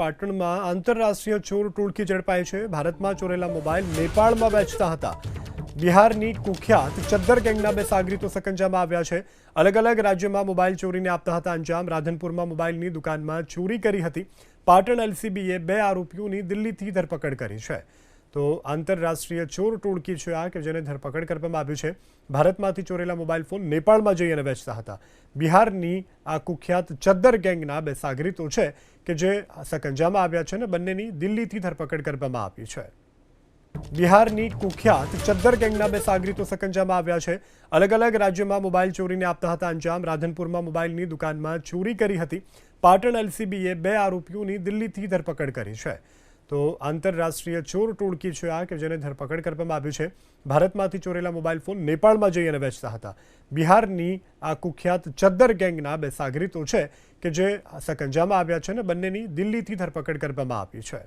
પાટણમાં આંતરરાષ્ટ્રીય ચોર ટોળકી ઝડપાઈ છે. ભારતમાં ચોરેલા મોબાઈલ નેપાળમાં વેચતા હતા. બિહારની કુખ્યાત ચદ્દર ગેંગના બે સાગરીતો સકંજામાં આવ્યા છે. અલગ અલગ રાજ્યમાં મોબાઈલ ચોરીને આપતા હતા અંજામ. રાધનપુરમાં મોબાઈલની દુકાનમાં ચોરી કરી હતી. પાટણ એલસીબીએ બે આરોપીઓની દિલ્હીથી ધરપકડ કરી છે. તો આંતરરાષ્ટ્રીય ચોર ટોળકી છે આ કે જેને ધરપકડ કરવામાં આવ્યું છે. ભારતમાંથી ચોરેલા મોબાઈલ ફોન નેપાળમાં જઈ અને વેચતા હતા. બિહારની આ કુખ્યાત ચદ્દર ગેંગના બે સાગરીતો છે કે જે સકંજામાં આવ્યા છે અને બંનેની દિલ્હીથી ધરપકડ કરવામાં આવી છે. બિહારની કુખ્યાત ચદ્દર ગેંગના બે સાગરીતો સકંજામાં આવ્યા છે. અલગ અલગ રાજ્યોમાં મોબાઈલ ચોરીને આપતા હતા અંજામ. રાધનપુરમાં મોબાઈલની દુકાનમાં ચોરી કરી હતી. પાટણ એલસીબીએ બે આરોપીઓની દિલ્હીથી ધરપકડ કરી છે. તો આંતરરાષ્ટ્રીય ચોર ટોળકી છે આ કે જેને ધરપકડ કરવામાં આવ્યું છે. ભારતમાંથી ચોરેલા મોબાઈલ ફોન નેપાળમાં જઈ અને વેચતા હતા. બિહારની આ કુખ્યાત ચદ્દર ગેંગના બે સાગરીતો છે કે જે સકંજામાં આવ્યા છે અને બંનેની દિલ્હીથી ધરપકડ કરવામાં આવી છે.